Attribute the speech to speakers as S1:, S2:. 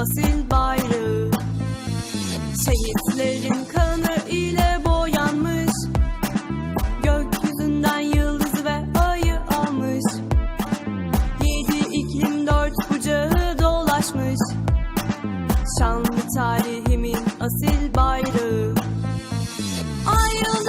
S1: asil bayrağı. Şehitlerin kanı ile boyanmış. Gökyüzünden yıldız ve ayı almış. Yedi iklim dört bucağı dolaşmış. Şanlı tarihimin asil bayrağı. Ay yıldız